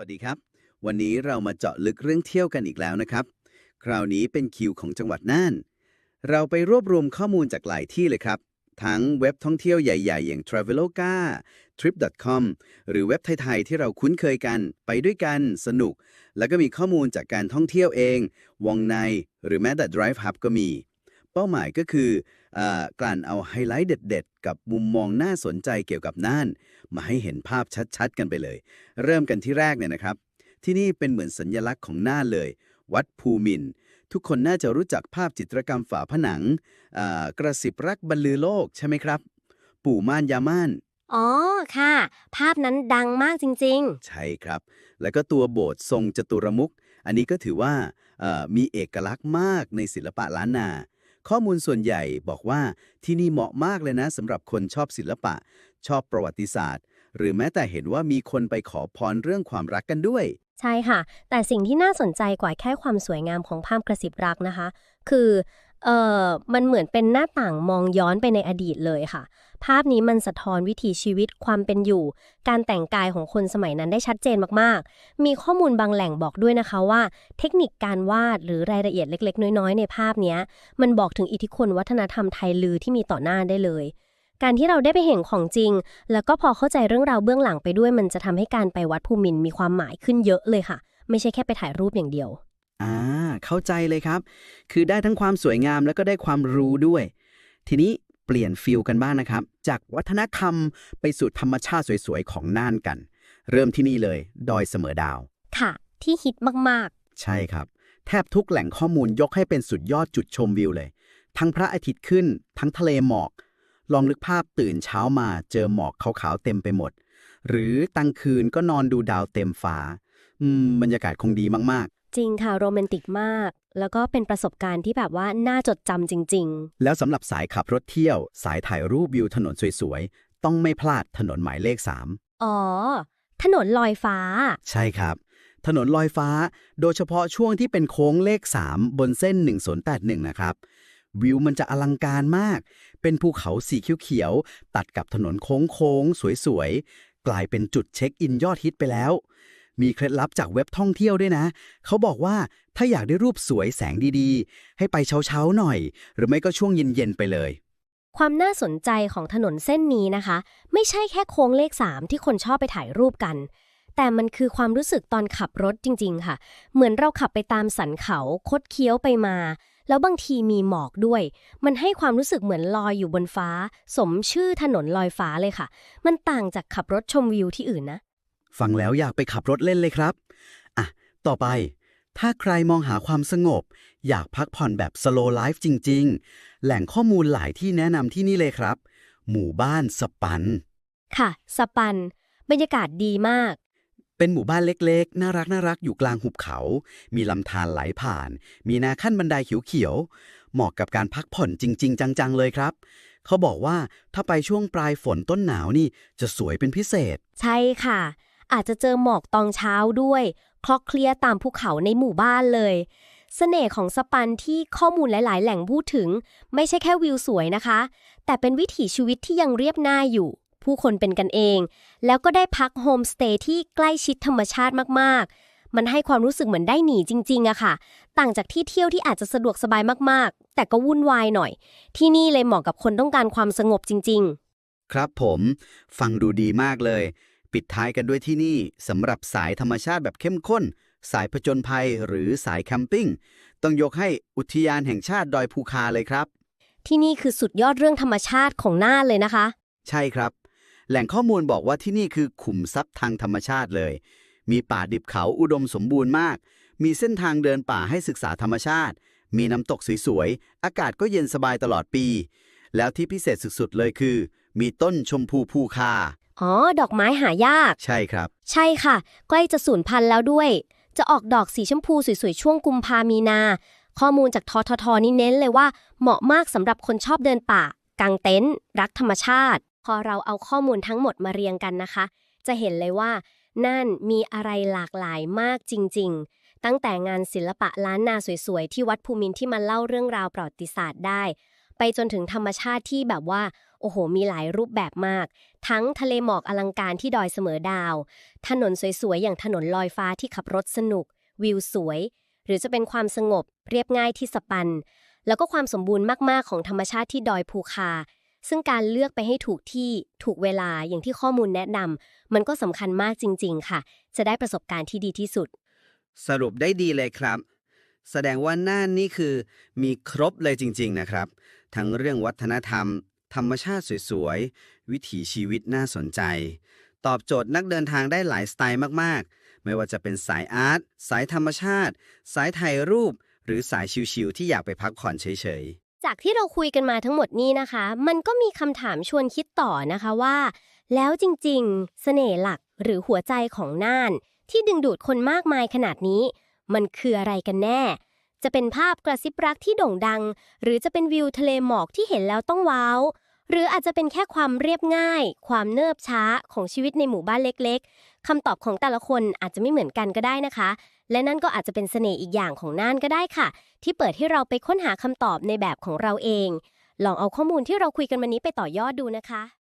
วัสดีครับ วันนี้เรามาเจาะลึกเรื่องเที่ยวกันอีกแล้วนะครับ คราวนี้เป็นคิวของจังหวัดน่าน เราไปรวบรวมข้อมูลจากหลายที่เลยครับ ทั้งเว็บท่องเที่ยวใหญ่ ๆ อย่าง Traveloka Trip.com หรือเว็บไทย ๆ ที่เราคุ้นเคยกัน ไปด้วยกันสนุก แล้วก็มีข้อมูลจากการท่องเที่ยวเอง วงในหรือแม้แต่ Drive Hub ก็มี เป้าหมายก็คือเออกลั่นเอาไฮไลท์เด็ด ๆ กับมุมมองน่าสนใจเกี่ยวกับน่าน มาให้เห็นภาพชัดๆ กันไปเลย เริ่มกันที่แรกเนี่ยนะครับ ที่นี่เป็นเหมือนสัญลักษณ์ของน่านเลย วัดภูมินทร์ทุกคนน่าจะรู้จักภาพจิตรกรรมฝาผนังอ่ากระสิบรักบรรลือโลกใช่ไหมครับ ปู่ม่านยาม่านอ๋อ ค่ะ ภาพนั้นดังมากจริงใช่ครับ แล้วก็ตัวโบสถ์ทรงจตุรมุขอันนี้ก็ถือว่าเอ่อมีเอกลักษณ์มากในศิลปะล้านนา ข้อมูลส่วนใหญ่บอกว่าที่นี่เหมาะมากเลยนะสำหรับคนชอบศิลปะ ชอบประวัติศาสตร์ หรือแม้แต่เห็นว่ามีคนไปขอพรเรื่องความรักกันด้วย ใช่ค่ะ แต่สิ่งที่น่าสนใจกว่าแค่ความสวยงามของภาพกระสิบรักนะคะ คือ เออมันเหมือนเป็นหน้าต่างมองย้อนไปในอดีตเลยค่ะ ภาพนี้มันสะท้อนวิถีชีวิตความเป็นอยู่ การแต่งกายของคนสมัยนั้นได้ชัดเจนมากๆ มีข้อมูลบางแหล่งบอกด้วยนะคะว่า เทคนิคการวาดหรือรายละเอียดเล็ก ๆ น้อยๆ ในภาพนี้มันบอกถึงอิทธิพลวัฒนธรรมไทยลือที่มีต่อหน้าได้เลย การที่เราได้ไปเห็นของจริง แล้วก็พอเข้าใจเรื่องราวเบื้องหลังไปด้วย มันจะทำให้การไปวัดภูมินมีความหมายขึ้นเยอะเลยค่ะ ไม่ใช่แค่ไปถ่ายรูปอย่างเดียว อ่าเข้าใจเลยครับ คือได้ทั้งความสวยงามแล้วก็ได้ความรู้ด้วย ทีนี้เปลี่ยนฟิลกันบ้างนะครับ จากวัฒนธรรมไปสู่ธรรมชาติสวยๆ ของน่านกัน เริ่มที่นี่เลย ดอยเสมอดาว ค่ะ ที่ฮิตมากใช่ครับ แทบทุกแหล่งข้อมูลยกให้เป็นสุดยอดจุดชมวิวเลย ทั้งพระอาทิตย์ขึ้น ทั้งทะเลหมอก ลองนึกภาพตื่นเช้ามาเจอหมอกขาวๆเต็มไปหมด หรือตั้งคืนก็นอนดูดาวเต็มฟ้าอืมบรรยากาศคงดีมากๆ จริงค่ะโรแมนติกมาก แล้วก็เป็นประสบการณ์ที่แบบว่าน่าจดจำจริง ๆ แล้วสำหรับสายขับรถเที่ยว สายถ่ายรูปวิวถนนสวยๆ ต้องไม่พลาดถนนหมายเลข3ๆอ๋อ ถนนลอยฟ้า ใช่ครับ ถนนลอยฟ้า โดยเฉพาะช่วงที่เป็นโค้งเลข 3 บนเส้น 1081 นะครับ วิวมันจะอลังการมาก เป็นภูเขาสีเขียวๆตัดกับถนนโค้งๆสวยๆกลายเป็นจุดเช็คอินยอดฮิตไปแล้ว มีเคล็ดลับจากเว็บท่องเที่ยวด้วยนะ เขาบอกว่าถ้าอยากได้รูปสวยแสงดีๆ ให้ไปเช้าๆหน่อย หรือไม่ก็ช่วงเย็นๆไปเลย ความน่าสนใจของถนนเส้นนี้นะคะ ไม่ใช่แค่โค้งเลข 3 ที่คนชอบไปถ่ายรูปกัน แต่มันคือความรู้สึกตอนขับรถจริง ๆ ค่ะ เหมือนเราขับไปตามสันเขาคดเคี้ยวไปมาแล้วบางทีมีหมอกด้วย มันให้ความรู้สึกเหมือนลอยอยู่บนฟ้า สมชื่อถนนลอยฟ้าเลยค่ะ มันต่างจากขับรถชมวิวที่อื่นนะ ฟังแล้วอยากไปขับรถเล่นเลยครับ อะ ต่อไป ถ้าใครมองหาความสงบ อยากพักผ่อนแบบ slow life จริง ๆ แหล่งข้อมูลหลายที่แนะนำที่นี่เลยครับ หมู่บ้านสปัน ค่ะ สปัน บรรยากาศดีมาก เป็นหมู่บ้านเล็กๆ น่ารักน่ารักอยู่กลางหุบเขา มีลำธารไหลผ่าน มีนาขั้นบันไดเขียวๆ เหมาะกับการพักผ่อนจริง ๆ จังๆ เลยครับเขาบอกว่าถ้าไปช่วงปลายฝนต้นหนาวนี่จะสวยเป็นพิเศษ ใช่ค่ะ อาจจะเจอหมอกตอนเช้าด้วยคลอกเคลียตามภูเขาในหมู่บ้านเลยเสน่ห์ของสปันที่ข้อมูลหลาย ๆ แหล่งพูดถึง ไม่ใช่แค่วิวสวยนะคะ แต่เป็นวิถีชีวิตที่ยังเรียบง่ายอยู่ ผู้คนเป็นกันเอง แล้วก็ได้พักโฮมสเตย์ที่ใกล้ชิดธรรมชาติมาก ๆ มันให้ความรู้สึกเหมือนได้หนีจริง ๆอะค่ะ ต่างจากที่เที่ยวที่อาจจะสะดวกสบายมาก ๆ แต่ก็วุ่นวายหน่อย ที่นี่เลยเหมาะกับคนต้องการความสงบจริง ๆ ครับผม ฟังดูดีมากเลย ปิดท้ายกันด้วยที่นี่สำหรับสายธรรมชาติแบบเข้มข้น สายผจญภัยหรือสายแคมปิ้ง ต้องยกให้อุทยานแห่งชาติดอยภูคาเลยครับ ที่นี่คือสุดยอดเรื่องธรรมชาติของน่านเลยนะคะ ใช่ครับ แหล่งข้อมูลบอกว่าที่นี่คือขุมทรัพย์ทางธรรมชาติเลย มีป่าดิบเขาอุดมสมบูรณ์มาก มีเส้นทางเดินป่าให้ศึกษาธรรมชาติ มีน้ำตกสวยๆอากาศก็เย็นสบายตลอดปี แล้วที่พิเศษสุดๆเลยคือ มีต้นชมพูภูคา อ๋อ ดอกไม้หายาก ใช่ครับ ใช่ค่ะ ใกล้จะสูญพันธุ์แล้วด้วย จะออกดอกสีชมพูสวยๆ ช่วงกุมภามีนา ข้อมูลจากทททนี่เน้นเลยว่า เหมาะมากสำหรับคนชอบเดินป่ากางเต็นท์รักธรรมชาติ พอเราเอาข้อมูลทั้งหมดมาเรียงกันนะคะ จะเห็นเลยว่า นั่นมีอะไรหลากหลายมากจริง ๆ ตั้งแต่งานศิลปะล้านนาสวยๆ ที่วัดภูมินทร์ที่มาเล่าเรื่องราวประวัติศาสตร์ได้ ไปจนถึงธรรมชาติที่แบบว่า โอ้โห มีหลายรูปแบบมาก ทั้งทะเลหมอกอลังการที่ดอยเสมอดาว ถนนสวยๆ อย่างถนนลอยฟ้าที่ขับรถสนุก วิวสวย หรือจะเป็นความสงบ เรียบง่ายที่สปัน แล้วก็ความสมบูรณ์มากๆของธรรมชาติที่ดอยภูคา ซึ่งการเลือกไปให้ถูกที่ถูกเวลาอย่างที่ข้อมูลแนะนำมันก็สำคัญมากจริง ๆ ค่ะ จะได้ประสบการณ์ที่ดีที่สุด สรุปได้ดีเลยครับแสดงว่าน่านนี่คือมีครบเลยจริง ๆ นะครับ ทั้งเรื่องวัฒนธรรม ธรรมชาติสวยๆ วิถีชีวิตน่าสนใจ ตอบโจทย์นักเดินทางได้หลายสไตล์มากๆ ไม่ว่าจะเป็นสายอาร์ต สายธรรมชาติ สายถ่ายรูป หรือสายชิวๆที่อยากไปพักผ่อนเฉยๆจากที่เราคุยกันมาทั้งหมดนี้นะคะ มันก็มีคำถามชวนคิดต่อนะคะว่า แล้วจริงๆเสน่ห์หลักหรือหัวใจของน่าน ที่ดึงดูดคนมากมายขนาดนี้ มันคืออะไรกันแน่ จะเป็นภาพกระซิบรักที่โด่งดัง หรือจะเป็นวิวทะเลหมอกที่เห็นแล้วต้องว้าว หรืออาจจะเป็นแค่ความเรียบง่าย ความเนิบช้าของชีวิตในหมู่บ้านเล็กๆคำตอบของแต่ละคนอาจจะไม่เหมือนกันก็ได้นะคะ และนั่นก็อาจจะเป็นเสน่ห์อีกอย่างของน่านก็ได้ค่ะ ที่เปิดให้เราไปค้นหาคำตอบในแบบของเราเอง ลองเอาข้อมูลที่เราคุยกันวันนี้ไปต่อยอดดูนะคะ